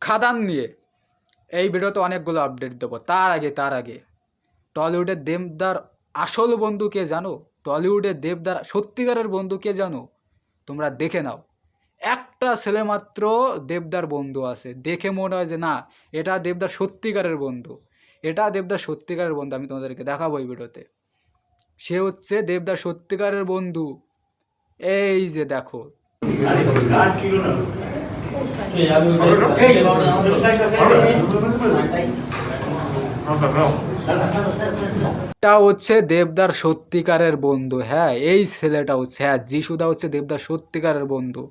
খাদান নিয়ে। এই ভিডিওতে অনেকগুলো আপডেট দেবো। তার আগে তার আগে। টলিউডের দেবদার আসল বন্ধু কে জানো? টলিউডের দেবদার সত্যিকারের বন্ধু কে জানো? তোমরা দেখে নাও। একটা ছেলে মাত্র দেবদার বন্ধু আছে। দেখে মনে হয় যে না, এটা দেবদার সত্যিকারের বন্ধু। এটা দেবদার সত্যিকারের বন্ধু আমি তোমাদেরকে দেখাবো এই ভিডিওতে। সে হচ্ছে দেবদার সত্যিকারের বন্ধু। এই যে দেখো। এটা হচ্ছে দেবদার সত্যিকারের বন্ধু হ্যাঁ এই ছেলেটা হচ্ছে হ্যাঁ যিশুদা হচ্ছে দেবদার সত্যিকারের বন্ধু।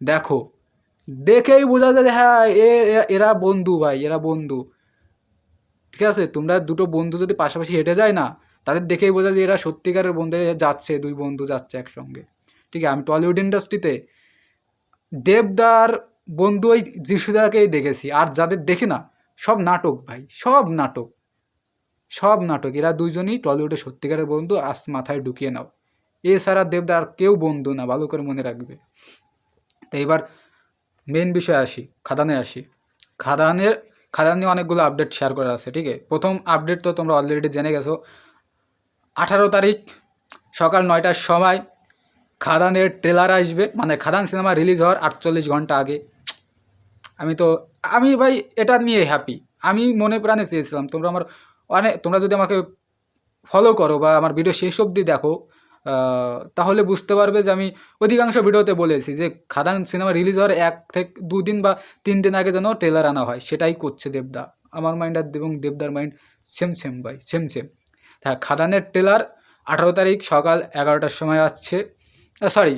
দেখো, দেখেই বোঝা যায় হ্যাঁ এ এরা বন্ধু ভাই, এরা বন্ধু। ঠিক আছে, তোমরা দুটো বন্ধু যদি পাশাপাশি হেঁটে যায় না, তাদের দেখেই বোঝা যায় এরা সত্যিকারের বন্ধু যাচ্ছে, দুই বন্ধু যাচ্ছে একসঙ্গে। ঠিক আছে, আমি টলিউড ইন্ডাস্ট্রিতে দেবদার বন্ধু ওই যিশুদাকেই দেখেছি, আর যাদের দেখি না, সব নাটক ভাই, সব নাটক। সব নাটক, এরা দুইজনই টলিউডের সত্যিকারের বন্ধু, আস মাথায় ঢুকিয়ে নাও। এছাড়া দেবদা আর কেউ বন্ধু না, ভালো করে মনে রাখবে। তো এবার মেন বিষয়ে আসি, খাদানে আসি। খাদানের, খাদান নিয়ে অনেকগুলো আপডেট শেয়ার করা আছে, ঠিক আছে? প্রথম আপডেট তো তোমরা অলরেডি জেনে গেছো। আঠারো তারিখ, সকাল নয়টার সময় খাদানের ট্রেলার আসবে মানে খাদান সিনেমা রিলিজ হওয়ার আটচল্লিশ ঘণ্টা আগে। আমি তো, আমি ভাই এটা নিয়ে হ্যাপি আমি মনে প্রাণে চেয়েছিলাম, তোমরা আমার অনেক তোমরা যদি আমাকে ফলো করো বা আমার ভিডিও শেষ অবধি দেখো তাহলে বুঝতে পারবে যে আমি অধিকাংশ ভিডিওতে বলেছি যে খাদান সিনেমা রিলিজ হওয়ার এক থেকে দুদিন বা তিন দিন আগে যেন ট্রেলার আনা হয়, সেটাই করছে দেবদা। আমার মাইন্ড আর এবং দেবদার মাইন্ড সেম সেম ভাই সেম সেম হ্যাঁ খাদানের ট্রেলার আঠারো তারিখ সকাল এগারোটার সময় আসছে সরি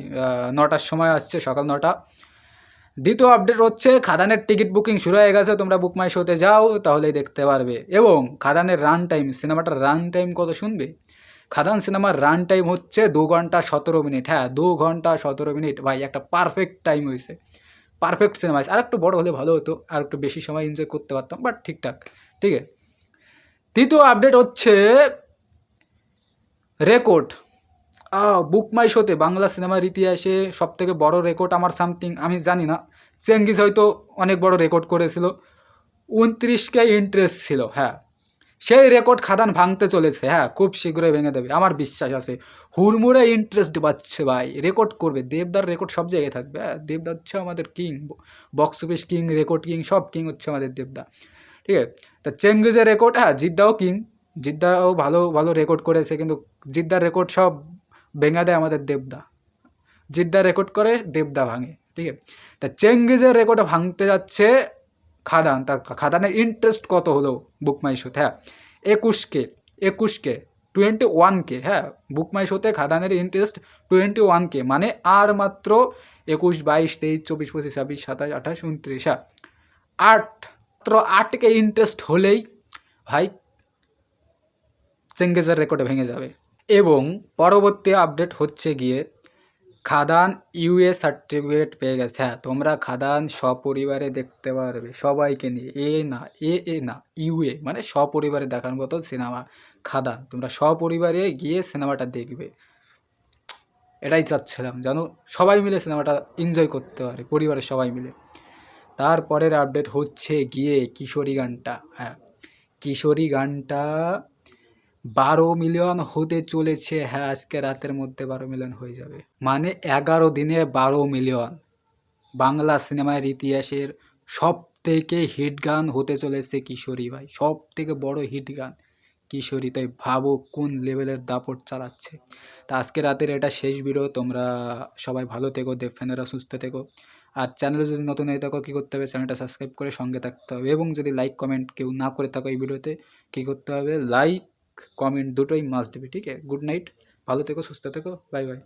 নটার সময় আসছে সকাল নটা। দ্বিতীয় আপডেট হচ্ছে, খাদানের টিকিট বুকিং শুরু হয়ে গেছে, তোমরা বুক মাই শোতে যাও, তাহলেই দেখতে পারবে। এবং খাদানের রান টাইম সিনেমাটার রান টাইম কত শুনবে? খাদান সিনেমার রান টাইম হচ্ছে দু ঘণ্টা সতেরো মিনিট হ্যাঁ দু ঘণ্টা সতেরো মিনিট ভাই, একটা পারফেক্ট টাইম হয়েছে। পারফেক্ট সিনেমা আর একটু বড় হলে ভালো হতো, আর একটু বেশি সময় এনজয় করতে পারতাম বাট ঠিকঠাক। ঠিক আছে। তৃতীয় আপডেট হচ্ছে রেকর্ড বুক মাই শোতে বাংলা সিনেমার ইতিহাসে সব থেকে বড় রেকর্ড আমার সামথিং আমি জানি না। চেঙ্গিস হয়তো অনেক বড় রেকর্ড করেছিল। উনত্রিশকে ইন্টারেস্ট ছিল হ্যাঁ। সেই রেকর্ড খাদান ভাঙতে চলেছে হ্যাঁ খুব শীঘ্রই ভেঙে দেবে, আমার বিশ্বাস আছে। হুড়মুড়ে ইন্টারেস্ট পাচ্ছে ভাই রেকর্ড করবে, দেবদার রেকর্ড সব জায়গায় থাকবে হ্যাঁ দেবদা হচ্ছে আমাদের king box office king record king সব কিং হচ্ছে আমাদের দেবদা, ঠিক আছে? তা চেঙ্গিজের রেকর্ড হ্যাঁ জিদ্দাও কিং জিদ্দাও ভালো ভালো রেকর্ড করেছে, কিন্তু জিদ্দার রেকর্ড সব ভেঙে দেয় আমাদের দেবদা। জিদ্দা রেকর্ড করে, দেবদা ভাঙে, ঠিক আছে? তা চেঙ্গিজের রেকর্ড ভাঙতে যাচ্ছে খাদান। তা খাদানের ইন্টারেস্ট কত হলো বুক মাই শোতে হ্যাঁ একুশকে একুশকে টোয়েন্টি ওয়ানকে হ্যাঁ বুক মাই শোতে খাদানের ইন্টারেস্ট টোয়েন্টি ওয়ানকে মানে আর মাত্র একুশ, বাইশ, তেইশ, চব্বিশ, পঁচিশ, ছাব্বিশ, সাতাশ, আঠাশ, উনত্রিশ হ্যাঁ। আট, মাত্র আটকে ইন্টারেস্ট হলেই ভাই, চেঙ্গেজের রেকর্ডে ভেঙে যাবে। এবং পরবর্তী আপডেট হচ্ছে গিয়ে খাদান ইউএ সার্টিফিকেট পেয়ে গেছে। হ্যাঁ তোমরা খাদান সপরিবারে দেখতে পারবে। সবাইকে নিয়ে এ না, এ এ না, ইউএ মানে সপরিবারে দেখার মতো সিনেমা খাদান। তোমরা সপরিবারে গিয়ে সিনেমাটা দেখবে। এটাই চাচ্ছিলাম, যেন সবাই মিলে সিনেমাটা এনজয় করতে পারে, পরিবারের সবাই মিলে। তারপরের আপডেট হচ্ছে গিয়ে কিশোরী গানটা। হ্যাঁ কিশোরী গানটা বারো মিলিয়ন হতে চলেছে। হ্যাঁ আজকে রাতের মধ্যে বারো মিলিয়ন হয়ে যাবে। মানে এগারো দিনে বারো মিলিয়ন। বাংলা সিনেমার ইতিহাসের সব থেকে হিট গান হতে চলেছে কিশোরী ভাই। সব থেকে বড় হিট গান। কিশোরী, তাই ভাবো কোন লেভেলের দাপট চালাচ্ছে। তা আজকে রাতের এটা শেষ ভিডিও তোমরা সবাই ভালো থেকো, দেব ফ্যানেরা সুস্থ থেকো। আর চ্যানেলে যদি নতুন হয়ে থাকো, কী করতে হবে? চ্যানেলটা সাবস্ক্রাইব করে সঙ্গে থাকতে হবে। এবং যদি লাইক কমেন্ট কেউ না করে থাকো এই ভিডিওতে কী করতে হবে? লাইক কমেন্ট দুটোই মাস্ট বি ঠিক আছে? গুড নাইট ভালো থেকো সুস্থ থেকো বাই বাই